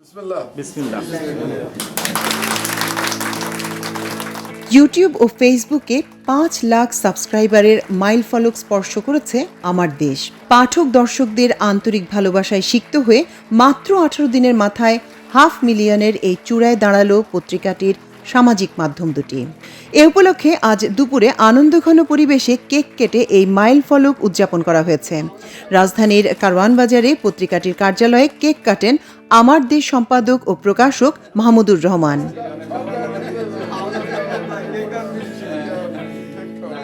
বিসমিল্লাহ। বিসমিল্লাহ। ইউটিউব ও ফেসবুকে পাঁচ লাখ সাবস্ক্রাইবারের মাইল ফলক স্পর্শ করেছে আমার দেশ। পাঠক দর্শকদের আন্তরিক ভালোবাসায় সিক্ত হয়ে মাত্র আঠারো দিনের মাথায় হাফ মিলিয়নের এই চূড়ায় দাঁড়াল পত্রিকাটির সামাজিক মাধ্যম দুটি। এ উপলক্ষে আজ দুপুরে আনন্দঘন পরিবেশে কেক কেটে এই মাইল ফলক উদযাপন করা হয়েছে। রাজধানীর কারওয়ান বাজারে পত্রিকাটির কার্যালয়ে কেক কাটেন আমার দেশ সম্পাদক ও প্রকাশক মাহমুদুর রহমান।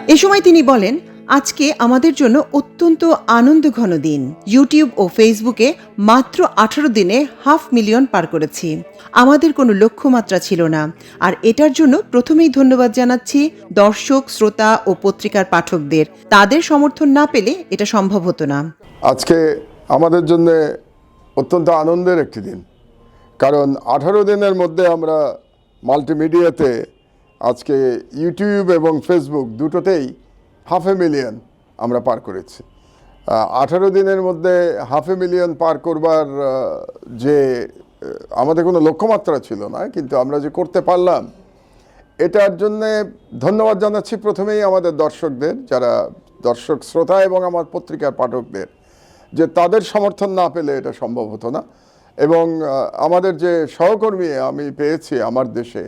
এ সময় তিনি বলেন, আজকে আমাদের জন্য অত্যন্ত আনন্দঘন দিন। ইউটিউব ও ফেসবুকে মাত্র আঠারো দিনে হাফ মিলিয়ন পার করেছি। আমাদের কোনো লক্ষ্যমাত্রা ছিল না। আর এটার জন্য প্রথমেই ধন্যবাদ জানাচ্ছি দর্শক, শ্রোতা ও পত্রিকার পাঠকদের। তাদের সমর্থন না পেলে এটা সম্ভব হতো না। আজকে আমাদের জন্য অত্যন্ত আনন্দের একটি দিন। কারণ আঠারো দিনের মধ্যে আমরা মাল্টিমিডিয়াতে আজকে ইউটিউব এবং ফেসবুক দুটোতেই হাফ এ মিলিয়ন আমরা পার করেছি। আঠারো দিনের মধ্যে হাফ এ মিলিয়ন পার করবার যে আমাদের কোনো লক্ষ্যমাত্রা ছিল না, কিন্তু আমরা যে করতে পারলাম, এটার জন্যে ধন্যবাদ জানাচ্ছি প্রথমেই আমাদের দর্শকদের, যারা দর্শক শ্রোতা এবং আমার পত্রিকার পাঠকদের। যে তাদের সমর্থন না পেলে এটা সম্ভব হতো না। এবং আমাদের যে সহকর্মী আমি পেয়েছি আমার দেশে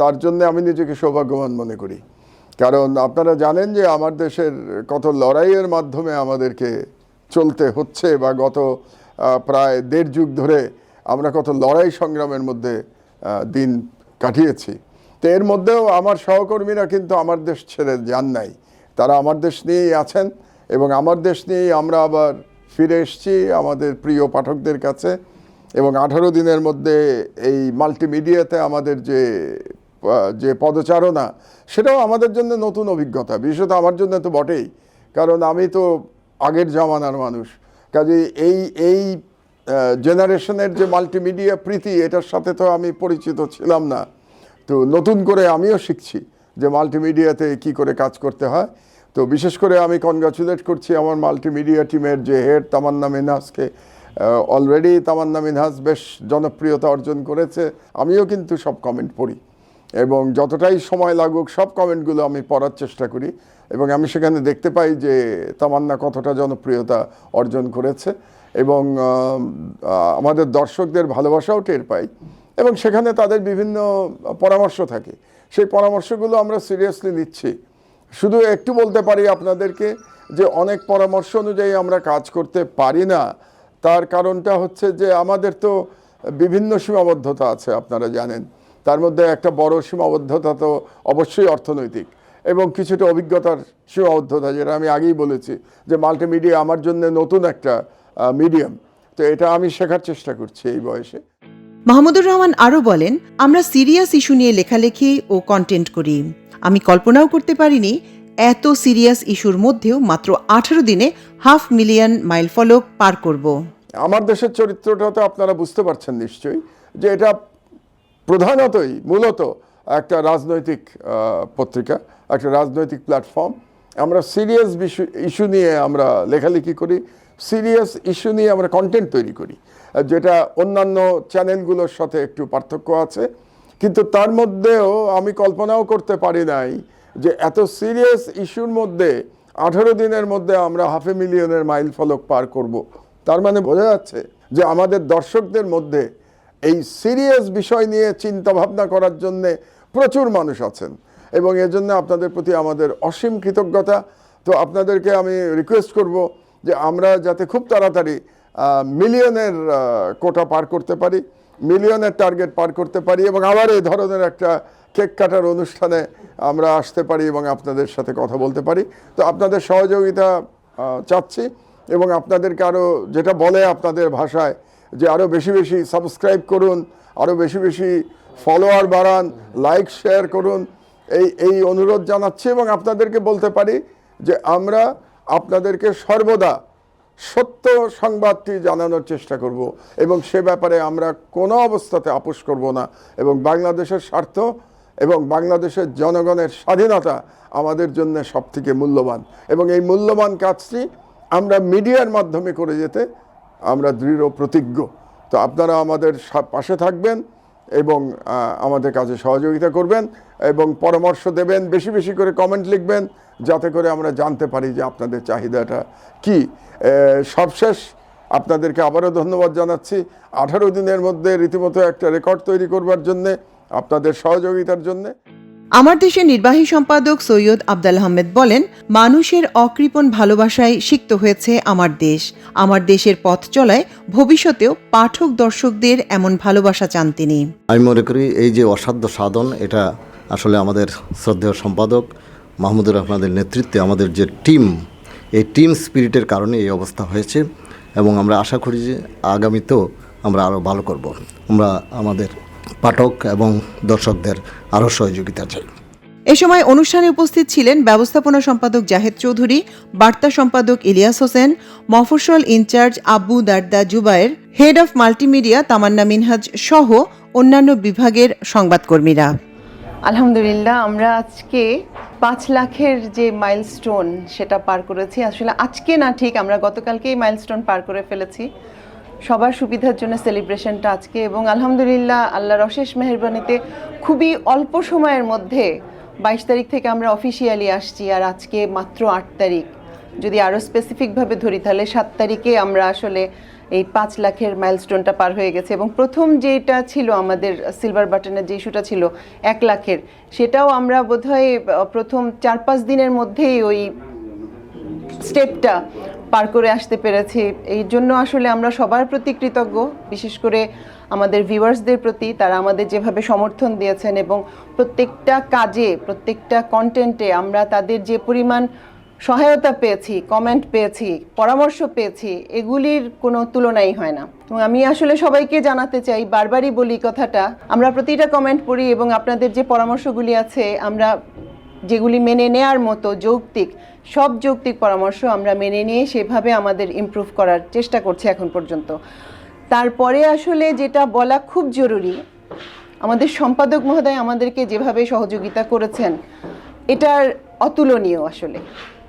তার জন্য আমি নিজেকে সৌভাগ্যবান মনে করি। কারণ আপনারা জানেন যে আমার দেশের কত লড়াইয়ের মাধ্যমে আমাদেরকে চলতে হচ্ছে বা গত প্রায় দেড় যুগ ধরে আমরা কত লড়াই সংগ্রামের মধ্যে দিন কাটিয়েছি। তো এর মধ্যেও আমার সহকর্মীরা কিন্তু আমার দেশ ছেড়ে যান নাই। তারা আমার দেশ নিয়েই আছেন। এবং আমার দেশ নিয়েই আমরা আবার ফিরে এসেছি আমাদের প্রিয় পাঠকদের কাছে। এবং আঠারো দিনের মধ্যে এই মাল্টিমিডিয়াতে আমাদের যে যে পদচারণা, সেটাও আমাদের জন্য নতুন অভিজ্ঞতা। বিশেষত আমার জন্য তো বটেই, কারণ আমি তো আগের জামানার মানুষ। কাজে এই এই জেনারেশনের যে মাল্টিমিডিয়া প্রীতি, এটার সাথে তো আমি পরিচিত ছিলাম না। তো নতুন করে আমিও শিখছি যে মাল্টিমিডিয়াতে কি করে কাজ করতে হয়। তো বিশেষ করে আমি কনগ্রাচুলেট করছি আমার মাল্টিমিডিয়া টিমের যে হেড তামান্না মিনহাসকে। অলরেডি তামান্না মিনহাস বেশ জনপ্রিয়তা অর্জন করেছে। আমিও কিন্তু সব কমেন্ট পড়ি। এবং যতটাই সময় লাগুক, সব কমেন্টগুলো আমি পড়ার চেষ্টা করি। এবং আমি সেখানে দেখতে পাই যে তামান্না কতটা জনপ্রিয়তা অর্জন করেছে। এবং আমাদের দর্শকদের ভালোবাসাও টের পাই। এবং সেখানে তাদের বিভিন্ন পরামর্শ থাকে। সেই পরামর্শগুলো আমরা সিরিয়াসলি নিচ্ছি। শুধু একটু বলতে পারি আপনাদেরকে যে অনেক পরামর্শ অনুযায়ী আমরা কাজ করতে পারি না। তার কারণটা হচ্ছে যে আমাদের তো বিভিন্ন সীমাবদ্ধতা আছে, আপনারা জানেন। তার মধ্যে একটা বড় সীমাবদ্ধতা তো অবশ্যই অর্থনৈতিক এবং কিছুটা অভিজ্ঞতার সীমাবদ্ধতা, যেটা আমি আগেই বলেছি যে মাল্টিমিডিয়া আমার জন্য নতুন একটা মিডিয়াম তো এটা আমি শেখার চেষ্টা করছি এই বয়সে। মাহমুদুর রহমান আরও বলেন, আমরা সিরিয়াস ইস্যু নিয়ে লেখালেখি ও কন্টেন্ট করি। আমি কল্পনাও করতে পারিনি এত সিরিয়াস ইস্যুর মধ্যেও মাত্র আঠারো দিনে হাফ মিলিয়ন মাইল ফলক পার করব। আমার দেশের চরিত্রটা তো আপনারা বুঝতে পারছেন নিশ্চয়ই, যে এটা প্রধানতই, মূলত একটা রাজনৈতিক পত্রিকা, একটা রাজনৈতিক প্ল্যাটফর্ম। আমরা সিরিয়াস ইস্যু নিয়ে আমরা লেখালেখি করি, সিরিয়াস ইস্যু নিয়ে আমরা কন্টেন্ট তৈরি করি, যেটা অন্যান্য চ্যানেলগুলোর সাথে একটু পার্থক্য আছে। কিন্তু তার মধ্যেও আমি কল্পনাও করতে পারি নাই যে এত সিরিয়াস ইস্যুর মধ্যে আঠারো দিনের মধ্যে আমরা হাফ মিলিয়নের মাইল ফলক পার করব। তার মানে বোঝা যাচ্ছে যে আমাদের দর্শকদের মধ্যে এই সিরিয়াস বিষয় নিয়ে চিন্তা ভাবনা করার জন্যে প্রচুর মানুষ আছেন এবং এজন্য আপনাদের প্রতি আমাদের অসীম কৃতজ্ঞতা। তো আপনাদেরকে আমি রিকোয়েস্ট করব যে আমরা যাতে খুব তাড়াতাড়ি মিলিয়নের কোটা পার করতে পারি। মিলিয়নের টার্গেট পার করতে পারি এবং আবার এই ধরনের একটা কেক কাটার অনুষ্ঠানে আমরা আসতে পারি এবং আপনাদের সাথে কথা বলতে পারি। তো আপনাদের সহযোগিতা চাচ্ছি এবং আপনাদেরকে আরও যেটা বলে আপনাদের ভাষায় যে আরও বেশি বেশি সাবস্ক্রাইব করুন আরও বেশি বেশি ফলোয়ার বাড়ান লাইক শেয়ার করুন। এই এই অনুরোধ জানাচ্ছি এবং আপনাদেরকে বলতে পারি যে আমরা আপনাদেরকে সর্বদা সত্য সংবাদটি জানানোর চেষ্টা করব এবং সে ব্যাপারে আমরা কোনো অবস্থাতে আপোষ করব না এবং বাংলাদেশের স্বার্থ এবং বাংলাদেশের জনগণের স্বাধীনতা আমাদের জন্য সবথেকে মূল্যবান এবং এই মূল্যবান কাজটি আমরা মিডিয়ার মাধ্যমে করে যেতে আমরা দৃঢ় প্রতিজ্ঞ। তো আপনারা আমাদের পাশে থাকবেন এবং আমাদের কাজে সহযোগিতা করবেন এবং পরামর্শ দেবেন, বেশি বেশি করে কমেন্ট লিখবেন। যাতে করে আমরা জানতে পারি যে আপনাদের চাহিদাটা কি। সবশেষ আপনাদেরকে আবারও ধন্যবাদ জানাচ্ছি। আঠারো দিনের মধ্যে রীতিমতো একটা রেকর্ড তৈরি করবার জন্যে আপনাদের সহযোগিতার জন্যে। আমার দেশের নির্বাহী সম্পাদক সৈয়দ আবদাল আহমেদ বলেন মানুষের অকৃপণ ভালোবাসায় সিক্ত হয়েছে আমার দেশ। আমার দেশের পথ চলায় ভবিষ্যতেও পাঠক দর্শকদের এমন ভালোবাসা চান তিনি। আমি মনে করি এই যে অসাধ্য সাধন এটা আসলে আমাদের শ্রদ্ধেয় সম্পাদক মাহমুদুর রহমানের নেতৃত্বে আমাদের যে টিম, এই টিম স্পিরিটের কারণে এই অবস্থা হয়েছে এবং আমরা আশা করি যে আগামীতেও আমরা আরও ভালো করব। আমরা আমাদের পাঠক এবং দর্শকদের আরও সহযোগিতা চাই। এ সময় অনুষ্ঠানে উপস্থিত ছিলেন ব্যবস্থাপনা সম্পাদক জাহেদ চৌধুরী, বার্তা সম্পাদক ইলিয়াস হোসেন, মফস্বল incharge Abu Darda Jubayer, head of multimedia Tamanna Minhaj সহ অন্যান্য বিভাগের সংবাদকর্মীরা। আলহামদুলিল্লাহ, আমরা আজকে পাঁচ লাখের যে মাইলস্টোন সেটা পার করেছি। আসলে আজকে না ঠিক, আমরা গতকালকেই মাইলস্টোন পার করে ফেলেছি। সবার সুবিধার জন্য সেলিব্রেশনটা আজকে এবং আলহামদুলিল্লাহ, আল্লাহর অশেষ মেহরবানিতে খুবই অল্প সময়ের মধ্যে বাইশ তারিখ থেকে আমরা অফিসিয়ালি আসছি আর আজকে মাত্র আট তারিখ। যদি আরও স্পেসিফিকভাবে ধরি, তাহলে সাত তারিখে আমরা আসলে এই পাঁচ লাখের মাইলস্টোনটা পার হয়ে গেছে এবং প্রথম যেটা ছিল আমাদের সিলভার বাটনের যে ইস্যুটা ছিল, এক লাখের, সেটাও আমরা বোধহয় প্রথম চার পাঁচ দিনের মধ্যেই ওই স্টেপটা পার করে আসতে পেরেছি। এই জন্য আসলে আমরা সবার প্রতি কৃতজ্ঞ, বিশেষ করে আমাদের ভিউয়ার্সদের প্রতি, তারা আমাদের যেভাবে সমর্থন দিয়েছেন এবং প্রত্যেকটা কাজে, প্রত্যেকটা কন্টেন্টে আমরা তাদের যে পরিমাণ সহায়তা পেয়েছি কমেন্ট পেয়েছি, পরামর্শ পেয়েছি, এগুলির কোনো তুলনাই হয় না। এবং আমি আসলে সবাইকে জানাতে চাই, বারবারই বলি কথাটা, আমরা প্রতিটা কমেন্ট পড়ি এবং আপনাদের যে পরামর্শগুলি আছে, আমরা যেগুলি মেনে নেয়ার মতো যৌক্তিক, সব যৌক্তিক পরামর্শ আমরা মেনে নিয়ে সেভাবে আমাদের ইমপ্রুভ করার চেষ্টা করছি এখন পর্যন্ত। তারপরে আসলে যেটা বলা খুব জরুরি, আমাদের সম্পাদক মহোদয় আমাদেরকে যেভাবে সহযোগিতা করেছেন, এটার অতুলনীয় আসলে।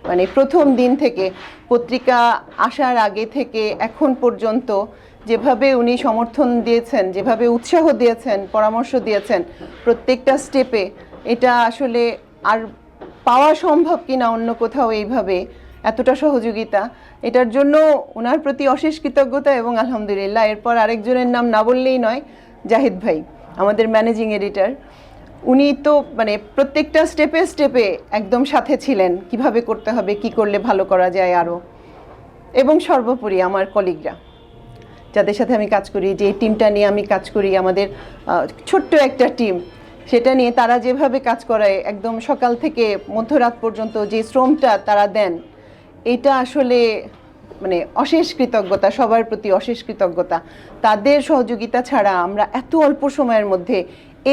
মানে প্রথম দিন থেকে পত্রিকা আসার আগে থেকে এখন পর্যন্ত যেভাবে উনি সমর্থন দিয়েছেন, যেভাবে উৎসাহ দিয়েছেন, পরামর্শ দিয়েছেন, প্রত্যেকটা স্টেপে এটা আসলে আর পাওয়া সম্ভব কিনা অন্য কোথাও এইভাবে এতটা সহযোগিতা, এটার জন্য ওনার প্রতি অশেষ কৃতজ্ঞতা এবং আলহামদুলিল্লাহ। এরপর আরেকজনের নাম না বললেই নয়, জাহিদ ভাই, আমাদের ম্যানেজিং এডিটর উনি তো মানে প্রত্যেকটা স্টেপে স্টেপে একদম সাথে ছিলেন। কীভাবে করতে হবে, কি করলে ভালো করা যায় আরও এবং সর্বোপরি আমার কলিগরা যাদের সাথে আমি কাজ করি, যে টিমটা নিয়ে আমি কাজ করি, আমাদের ছোট্ট একটা টিম সেটা নিয়ে তারা যেভাবে কাজ করায়, একদম সকাল থেকে মধ্যরাত পর্যন্ত যে শ্রমটা তারা দেন, এটা আসলে মানে অশেষ কৃতজ্ঞতা, সবার প্রতি অশেষ কৃতজ্ঞতা। তাদের সহযোগিতা ছাড়া আমরা এত অল্প সময়ের মধ্যে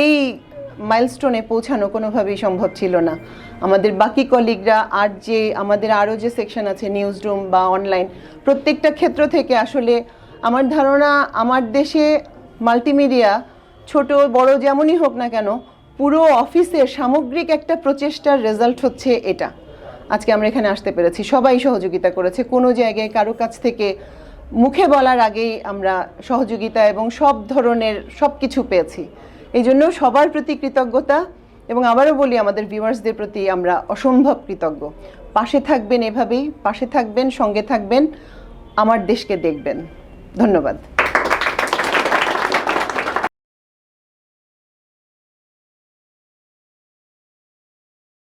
এই মাইলস্টোনে পৌঁছানো কোনোভাবেই সম্ভব ছিল না। আমাদের বাকি কলিগরা আর যে, আমাদের আরও যে সেকশন আছে নিউজ রুম বা অনলাইন প্রত্যেকটা ক্ষেত্র থেকে আসলে আমার ধারণা, আমার দেশে মাল্টিমিডিয়া ছোট, বড় যেমনই হোক না কেন, পুরো অফিসের সামগ্রিক একটা প্রচেষ্টার রেজাল্ট হচ্ছে এটা। আজকে আমরা এখানে আসতে পেরেছি। সবাই সহযোগিতা করেছে। কোনো জায়গায় কারও কাছ থেকে মুখে বলার আগেই আমরা সহযোগিতা এবং সব ধরনের সব কিছু পেয়েছি। এই জন্য সবার প্রতি কৃতজ্ঞতা এবং আবারও বলি, আমাদের ভিউয়ার্সদের প্রতি আমরা অসম্ভব কৃতজ্ঞ। পাশে থাকবেন এভাবেই, পাশে থাকবেন, সঙ্গে থাকবেন, আমার দেশকে দেখবেন। ধন্যবাদ।